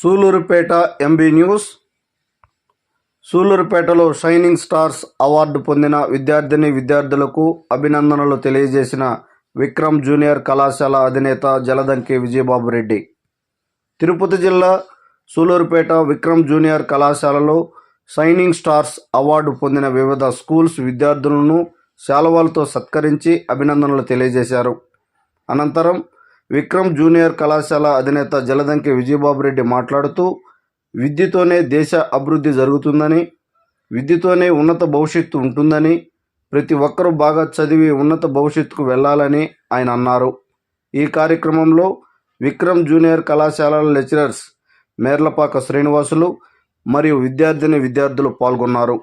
Sullurpeta MB news. సూలూరుపేటలో shining stars award పొందిన విద్యార్థిని విద్యార్థులకు అభినందనలు తెలియజేసిన విక్రమ్ జూనియర్ కళాశాల అధినేత జలదంకి విజయబాబు రెడ్డి. తిరుపతి జిల్లా సూలూరుపేట విక్రమ్ జూనియర్ కళాశాలలో షైనింగ్ స్టార్స్ అవార్డు పొందిన వివిధ స్కూల్స్ విద్యార్థులను శాలువాలతో సత్కరించి అభినందనలు తెలియజేశారు. అనంతరం విక్రమ్ జూనియర్ కళాశాల అధినేత జలదంకి విజయబాబు రెడ్డి మాట్లాడుతూ విద్యతోనే దేశ అభివృద్ధి జరుగుతుందని విద్యతోనే ఉన్నత భవిష్యత్తు ఉంటుందని ప్రతి ఒక్కరూ బాగా చదివి ఉన్నత భవిష్యత్తుకు వెళ్ళాలని ఆయన అన్నారు. ఈ కార్యక్రమంలో విక్రమ్ జూనియర్ కళాశాల లెక్చరర్స్ మేర్లపాక శ్రీనివాసులు మరియు విద్యార్థిని విద్యార్థులు పాల్గొన్నారు.